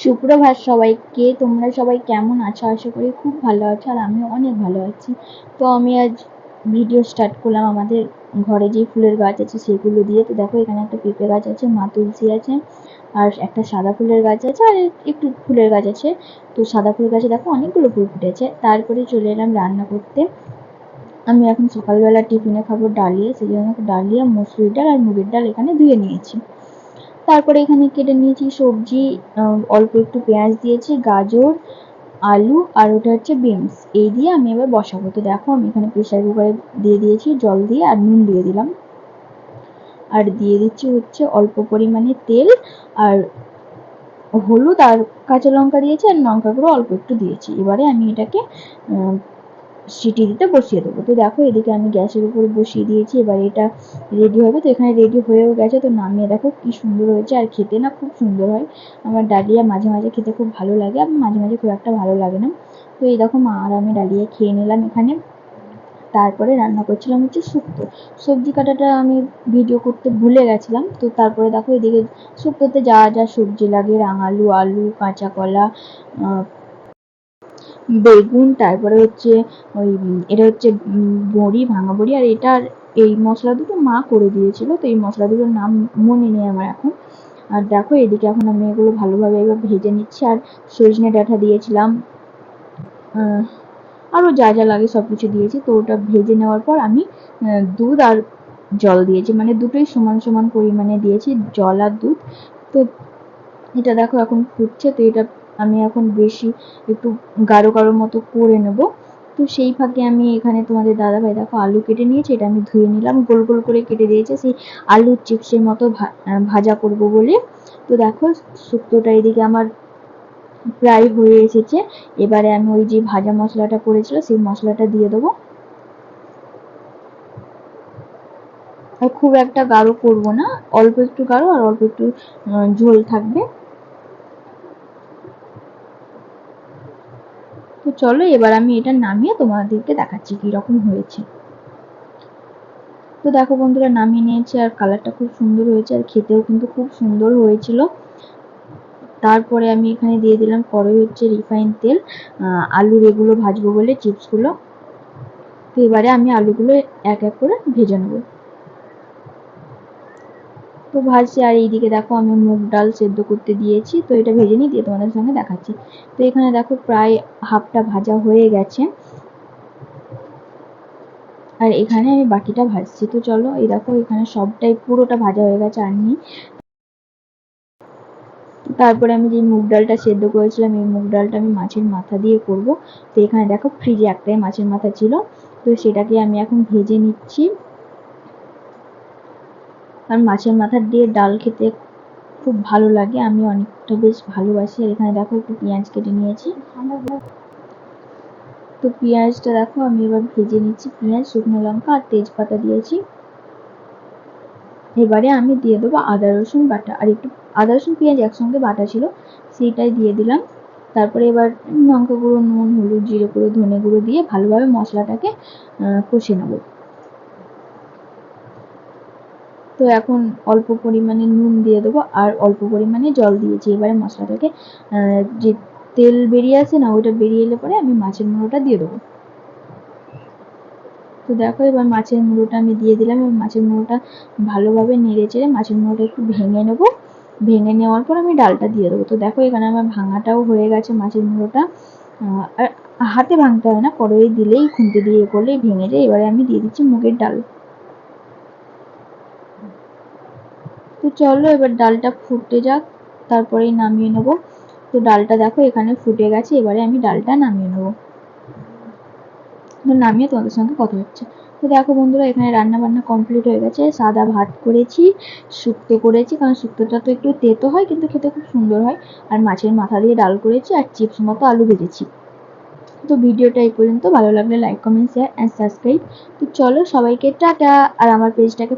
সুপ্রভাত সবাইকে, তোমরা সবাই কেমন আছো? আশা করি খুব ভালো আছো আর আমিও অনেক ভালো আছি। তো আমি আজ ভিডিও স্টার্ট করলাম আমাদের ঘরে যে ফুলের গাছ আছে সেগুলো দিয়ে। তো দেখো এখানে একটা পেঁপে গাছ আছে, মা তুলসী আছে আর একটা সাদা ফুলের গাছ আছে আর একটু ফুলের গাছ আছে। তো সাদা ফুল গাছে দেখো অনেকগুলো ফুল ফুটেছে। তারপরে চলে এলাম রান্না করতে। আমি এখন সকালবেলা টিফিনে খাব ডালিয়া, সেই জন্য ডালিয়া মুসুরির ডাল আর মুগের ডাল এখানে ধুয়ে নিয়েছি। তারপরে এখানে কেটে নিয়েছি সবজি অল্প একটু পেঁয়াজ দিয়েছি, গাজর, আলু, আর ওটা হচ্ছে বিনস। এই দিয়ে আমি এবার বসাবো। তো দেখো আমি এখানে প্রেশার কুকারে দিয়ে দিয়েছি, জল দিয়ে আর নুন দিয়ে দিলাম। আর দিয়ে দিচ্ছি হচ্ছে অল্প পরিমাণে তেল আর হলুদ আর কাঁচা লঙ্কা দিয়েছি আর লঙ্কা গুঁড়ো অল্প একটু দিয়েছি। এবারে আমি এটাকে সিটি দিতে বসিয়ে দেবো। তো দেখো এদিকে আমি গ্যাসের উপর বসিয়ে দিয়েছি, এবার এটা রেডি হবে। তো এখানে রেডি হয়েও গেছে। তো নামিয়ে দেখো কি সুন্দর হয়েছে। আর খেতে না খুব সুন্দর হয়। আমার ডালিয়া মাঝে মাঝে খেতে খুব ভালো লাগে আর মাঝে মাঝে খুব একটা ভালো লাগে না। তো এই দেখো মা আর আমি ডালিয়া খেয়ে নিলাম এখানে। তারপরে রান্না করছিলাম হচ্ছে শুক্তো। সবজি কাটাটা আমি ভিডিও করতে ভুলে গেছিলাম। তো তারপরে দেখো এদিকে শুক্তোতে যা যা সবজি লাগে, রাঙালু, আলু, কাঁচা কলা বেগুন, তারপরে হচ্ছে ওই এটা হচ্ছে বড়ি, ভাঙা বড়ি, আর এটার এই মশলা দুটো মা করে দিয়েছিল, তো এই মশলা দুটোর নাম মনে নেই আমার এখন। আর দেখো, এদিকে এখন আমি এগুলো ভালোভাবে এবার ভেজে নিচ্ছি, আর সজনে ডাঁটা দিয়েছিলাম। আরও যা যা লাগে সব কিছু দিয়েছি, তো ওটা ভেজে নেওয়ার পর আমি দুধ আর জল দিয়েছি মানে দুটোই সমান সমান পরিমাণে দিয়েছি, জল আর দুধ। তো এটা দেখো এখন ফুটছে, তো এটা আমি এখন বেশি একটু গাঢ় গাঢ় মতো করে নেব। তো সেই ফাঁকে আমি এখানে তোমাদের দাদাভাই দেখো আলু কেটে নিয়েছি, এটা আমি ধুয়ে নিলাম, গোল গোল করে কেটে দিয়েছে সেই আলুর চিপসের মতো ভাজা করব বলে। তো দেখো শুক্তোটা এদিকে আমার প্রায় হয়ে এসেছে। এবারে আমি ওই যে ভাজা মশলাটা করেছিল সেই মশলাটা দিয়ে দেবো। খুব একটা গাঢ় করব না, অল্প একটু গাঢ় আর অল্প একটু ঝোল থাকবে। তো চলো, এবার আমি এটা নামিয়ে তোমাদেরকে দেখাচ্ছি কীরকম হয়েছে। তো দেখো বন্ধুরা, নামিয়ে নিয়েছি আর কালারটা খুব সুন্দর হয়েছে আর খেতেও কিন্তু খুব সুন্দর হয়েছিল। তারপরে আমি এখানে দিয়ে দিলাম কড়াই হচ্ছে রিফাইন তেল আলুর এগুলো ভাজবো বলে চিপসগুলো তো এবারে আমি আলুগুলো এক এক করে ভেজে নেব। তো ভাজছি, আর এইদিকে দেখো আমি মুগ ডাল সেদ্ধ করতে দিয়েছি, তো এটা ভেজে নিই দিয়ে তোমাদের সঙ্গে দেখাচ্ছি। তো এখানে দেখো প্রায় হাফটা ভাজা হয়ে গেছে। আর এখানে আমি বাকিটা ভাজছি, তো চলো এই দেখো এখানে সবটাই পুরোটা ভাজা হয়ে গেছে আর নেই তারপরে আমি যে মুগ ডালটা সেদ্ধ করেছিলাম, এই মুগ ডালটা আমি মাছের মাথা দিয়ে করব। তো এখানে দেখো ফ্রিজে একটাই মাছের মাথা ছিল, তো সেটাকে আমি এখন ভেজে নিচ্ছি। কারণ মাছের মাথা দিয়ে ডাল খেতে খুব ভালো লাগে। আমি অনেকটা বেশ ভালোবাসি। আর এখানে দেখো একটু পেঁয়াজ কেটে নিয়েছি। তো পেঁয়াজটা দেখো, আমি এবার ভেজে নিচ্ছি পেঁয়াজ, শুকনো লঙ্কা আর তেজপাতা দিয়েছি। এবারে আমি দিয়ে দেবো আদা, রসুন, বাটা। আর একটু আদা, রসুন, পেঁয়াজ একসঙ্গে বাটা ছিল, সেইটাই দিয়ে দিলাম। তারপরে এবার লঙ্কা গুঁড়ো, নুন, হলুদ, জিরে গুঁড়ো, ধনে গুঁড়ো দিয়ে ভালোভাবে মশলাটাকে কষে নেব। তো এখন অল্প পরিমাণে নুন দিয়ে দেবো আর অল্প পরিমাণে জল দিয়েছি। এবারে মশলাটাকে যে তেল বেরিয়ে আসে না, ওইটা বেরিয়ে এলে পরে আমি মাছের মুড়োটা দিয়ে দেবো। তো দেখো, এবার মাছের মুড়োটা আমি দিয়ে দিলাম। এবং মাছের মুড়োটা ভালোভাবে নেড়ে চেড়ে মাছের মুড়োটা একটু ভেঙে নেব। ভেঙে নেওয়ার পর আমি ডালটা দিয়ে দেবো। তো দেখো, এখানে আমার ভাঙাটাও হয়ে গেছে মাছের মুড়োটা। আর হাতে ভাঙতে হয় না কড়াই দিলেই খুন্তি দিয়ে করলেই ভেঙে যায়। এবারে আমি দিয়ে দিচ্ছি মুগের ডাল। তো চলো এবার ডালটা ফুটে যাক, তারপরেই নামিয়ে নেব। তো ডালটা দেখো এখানে ফুটে গেছে, এবারে আমি ডালটা নামিয়ে নেব। নামিয়ে তোমাদের সঙ্গে কথা হচ্ছে। তো দেখো বন্ধুরা, এখানে রান্না বান্না কমপ্লিট হয়ে গেছে। সাদা ভাত করেছি, শুক্তো করেছি, কারণ শুক্তোটা তো একটু তেতো হয়, কিন্তু খেতে খুব সুন্দর হয়। আর মাছের মাথা দিয়ে ডাল করেছি, আর চিপস মতো আলু ভেজেছি। তো ভিডিওটা এই পর্যন্ত, ভালো লাগলে like comment share and subscribe তো চলো সবাইকে টাটা, আর আমার পেজটাকে